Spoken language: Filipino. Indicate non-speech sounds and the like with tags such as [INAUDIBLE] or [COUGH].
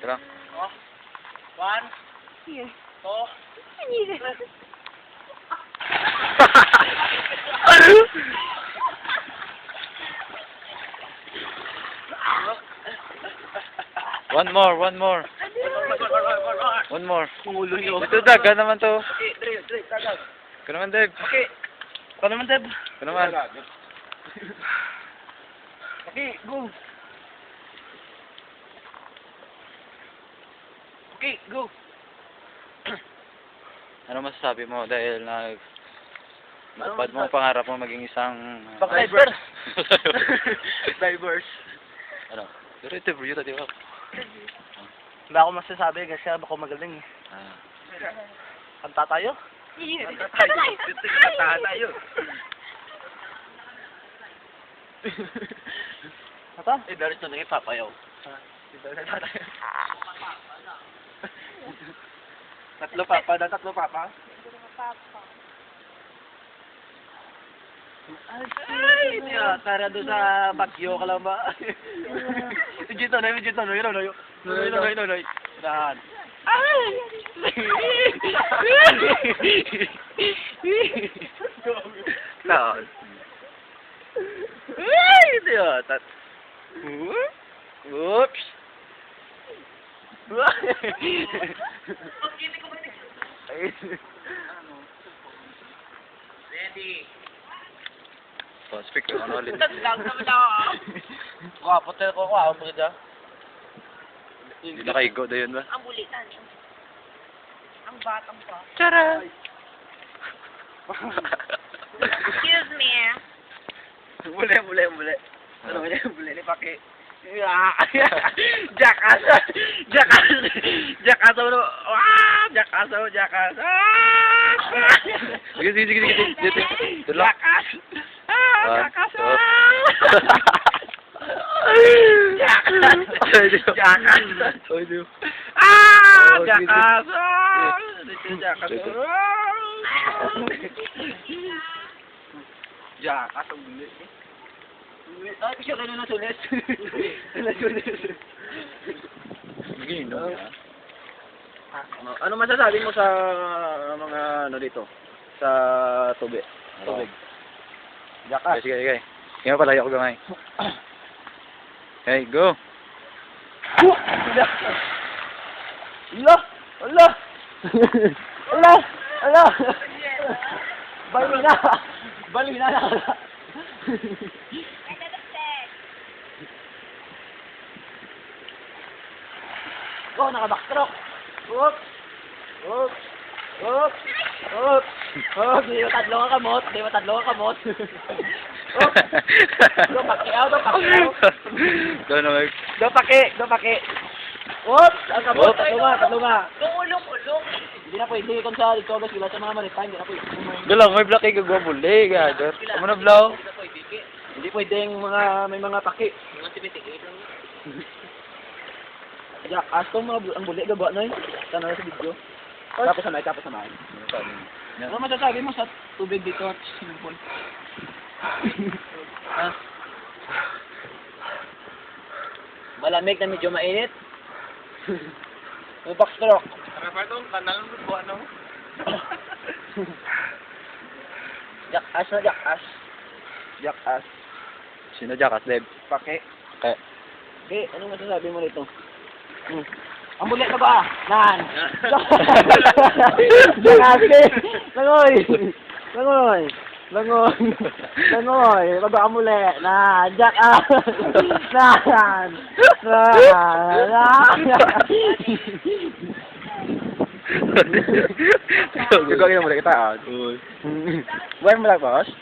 Tara. Oh. One, Sige. two, Sige. One more, one more. One more. Ulo niyo. Ito, Dag. Ka naman to. Okay, Dre, Dre, tagag. Ka naman, Dave. Okay. Ikaw naman, Deb. Ka naman. Okay, go. Okay, go. [CLEARS THROAT] Ano masasabi mo dahil na Napad mo ang pangarap mo maging isang... [LAUGHS] Divers. Divers. [LAUGHS] ano? Pero ito, bro. Yun, di ba? Wala akong masasabi kasi ako magaling eh. Ah. Kanta tayo? Sige. Kanta tayo. [LAUGHS] Ata? Eh, dari ito nang ipapayaw. tatlo papa, na [LAUGHS] tatlo papa. Ay, niya, tara doon sa Bagyo ka lang [LAUGHS] ba? Dito na, dito na, yun na, yun na, yun na, yun na, Dahan. Ay! Laon. Ay, ito yun. Tat. Oops. Ready. So, speak ko. Ano ulit? Wapo tayo ko, wapo mo dyan. Hindi na kaigo na yun ba? Ang bulitan. Ang batang pa. Tara! Excuse me. Muli, muli, muli. Ano muli, muli ni Paki. Ah, Jackass! Jackass! Jackass mo! Ah! Jackass mo! Jackass! Ah! Sige, sige, sige, sige. Dito. Dito lang. Jackass! Ah! One, Jackass! two. Jackass! Ay, kasi kayo na sulit. [LAUGHS] Nasulit. Sige, no. Ano, ano masasabi mo sa mga ano dito? Sa tubig. Tubig. Jackass. sige, sige. Ngayon pala ako gamay. Okay, go. Ala! Ala! Ala! Ala! Bali na! Bali na na! Oh, naka-backstroke! Oops! Oops! Oops! Oops! Oops! Di ba tatlo ka kamot? Di ba tatlo ka kamot? Oops! Do pakiaw, do pakiaw. Na, Mark. Do paki, do paki. Oops! Ang kamot, Oops. tatlo nga, tatlo nga. Ulong-ulong. Hindi na pwede kung sa ikaw sila sa mga maritime, hindi na pwede. Go lang, may black egg go buli, gader. Amo na blaw. Hindi pwedeng mga, may mga paki. Jack, ask ko mga ang buli gaba na yun. Sana sa video. Tapos samay, tapos samay. Ano masasabi mo sa tubig dito at swimming pool? Malamig na medyo mainit. May backstroke. Jack Ash na Jack Ash. Jack Ash. Sino Jackass, Dave? Pake. Okay. Okay, anong masasabi mo nito? Hmm. Ang bulit na ba? Nan! Janasi! [LAUGHS] Langoy! Langoy! Langoy! Langoy! Baba ka muli! Nan! Jack ah! Nan! Nan! Gagawin mo ulit kita, ah. Buwan mo lang, boss?